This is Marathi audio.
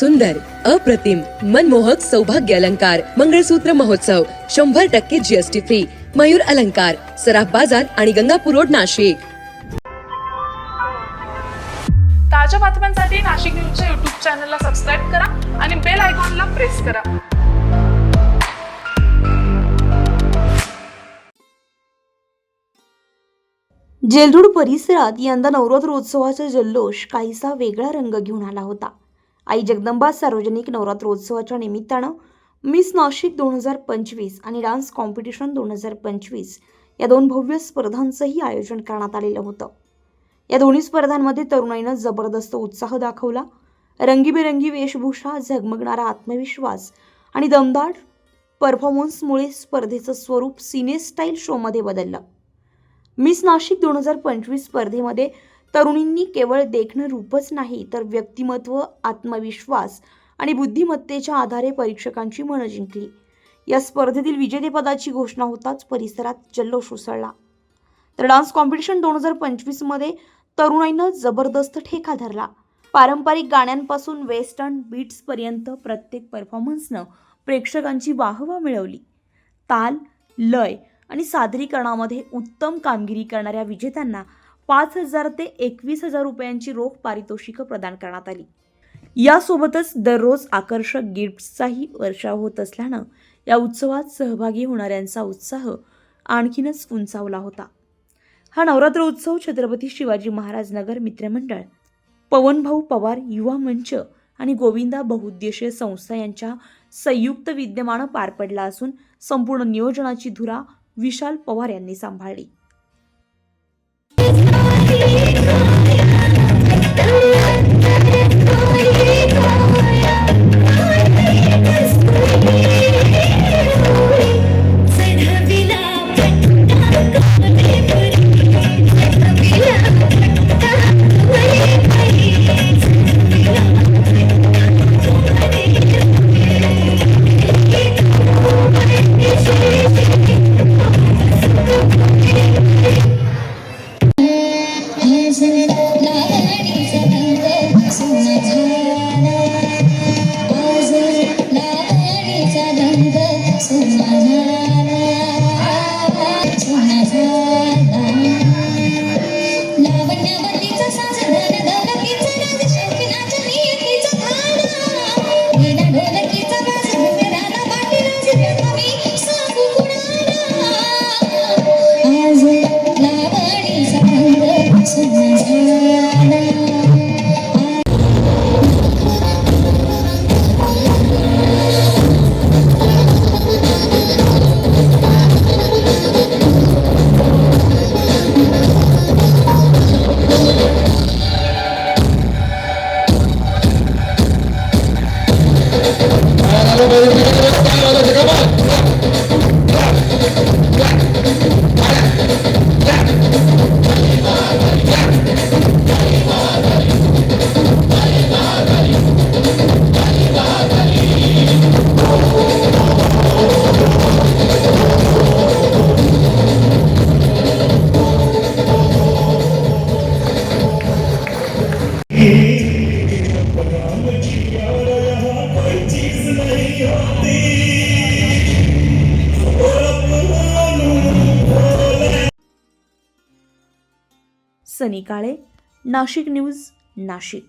सुंदर अप्रतिम मनमोहक सौभाग्य अलंकार मंगळसूत्र महोत्सव शंभर टक्के जीएसटी फ्री मयूर अलंकार सराफ बाजार आणि गंगापूर रोड नाशिक. ताज्या बातम्यांसाठी नाशिक न्यूजच्या युट्यूब चॅनलला सबस्क्राईब करा आणि बेल आयकॉनला प्रेस करा. जेलरूड परिसरात यंदा नवरात्रोत्सवाचा जल्लोष काहीसा वेगळा रंग घेऊन आला होता. आई जगदंबा सार्वजनिक नवरात्रोत्सवाच्या निमित्तानं मिस नाशिक दोन हजार पंचवीस आणि डान्स कॉम्पिटिशन दोन हजार पंचवीस या दोन भव्य स्पर्धांचंही आयोजन करण्यात आलेलं होतं. या दोन्ही स्पर्धांमध्ये तरुणाईनं जबरदस्त उत्साह दाखवला. रंगीबेरंगी वेशभूषा झगमगणारा आत्मविश्वास आणि दमदार परफॉर्मन्समुळे स्पर्धेचं स्वरूप सिने स्टाईल शोमध्ये बदललं. मिस नाशिक दोन हजार पंचवीस स्पर्धेमध्ये तरुणींनी केवळ देखणं रूपच नाही तर व्यक्तिमत्व आत्मविश्वास आणि बुद्धिमत्तेच्या आधारे परीक्षकांची मनं जिंकली. या स्पर्धेतील विजेतेपदाची घोषणा होताच परिसरात जल्लोष उसळला. तर डान्स कॉम्पिटिशन दोन हजार पंचवीसमध्ये तरुणाईनं जबरदस्त ठेका धरला. पारंपरिक गाण्यांपासून वेस्टर्न बीट्सपर्यंत प्रत्येक परफॉर्मन्सनं प्रेक्षकांची वाहवा मिळवली. ताल लय आणि सादरीकरणामध्ये उत्तम कामगिरी करणाऱ्या विजेत्यांना पाच हजार ते एकवीस हजार रुपयांची रोख पारितोषिकं प्रदान करण्यात आली. यासोबतच दररोज आकर्षक गिफ्ट्सचाही वर्षाव होत असल्यानं या उत्सवात सहभागी होणाऱ्यांचा उत्साह आणखीनच उंचावला होता. हा नवरात्र उत्सव छत्रपती शिवाजी महाराज नगर मित्रमंडळ पवनभाऊ पवार युवा मंच आणि गोविंदा बहुउद्देशीय संस्था यांच्या संयुक्त विद्यमानं पार पडला असून संपूर्ण नियोजनाची धुरा विशाल पवार यांनी सांभाळली. रंग सुन्न Yeah. सनी काळे नाशिक न्यूज नाशिक.